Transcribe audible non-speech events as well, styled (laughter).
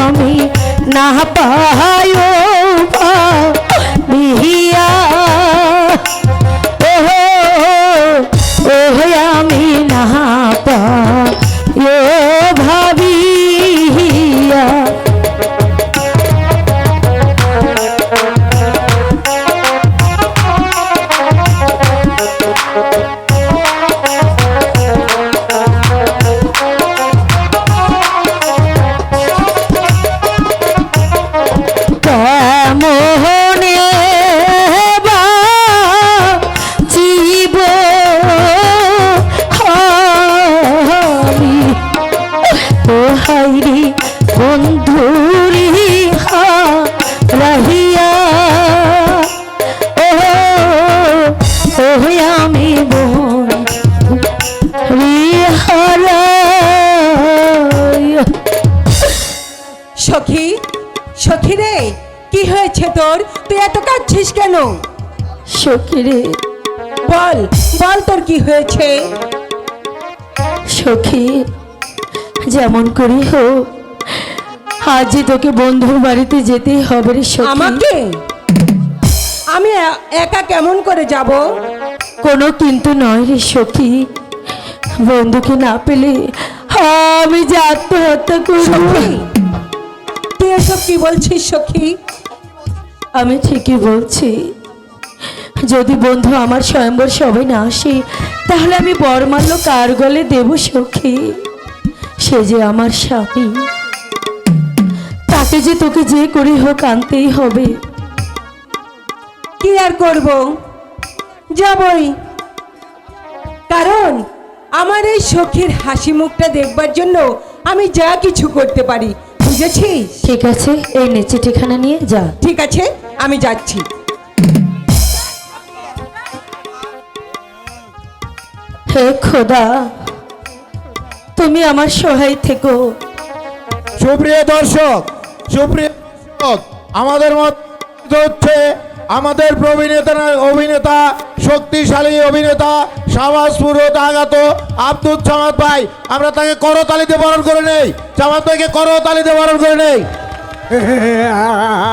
আমি না পায় তোর? তুই এত কাঁদছিস কেন? সখী রে বল বল তোর কি হয়েছে? সখী যেমন করি হোক আজ তোকে বন্ধুর বাড়িতে যেতেই হবে রে সখী। আমাকে? আমি একা কেমন করে যাব? কোনো কিন্তু নয় রে সখী। বন্ধুকে না পেলে আমি যে আত্মহত্যা করব। সখী এসব কি বলছিস সখী? আমি ঠিকই বলছি। যদি বন্ধু আমার স্বয়ম্বর সবাই না আসে, তাহলে আমি বরমাল্য কার গলে দেব, সখী। সে যে আমার স্বামী, তাকে যে তোকে যে করে হোক আনতেই হবে। কি আর করব? যাবই। কারণ, আমার এই সখীর হাসি মুখটা দেখবার জন্য আমি যা কিছু করতে পারি বুঝেছিস ঠিক আছে এই নে চিঠিখানা নিয়ে যা। ঠিক আছে আমি যাচ্ছি। হে খোদা তুমি আমার সহায় থেকো। সুপ্রিয় দর্শক সুপ্রিয় দর্শক আমাদের মধ্যে হচ্ছে আমাদের প্রবীণতা অভিনেতা শক্তিশালী অভিনেতা সাবাস পুরো আগত আব্দুল সামাদ ভাই, আমরা তাকে করতালিতে বরণ করে নেই। সামাদ ভাইকে করতালিতে বরণ করে নেই। (laughs)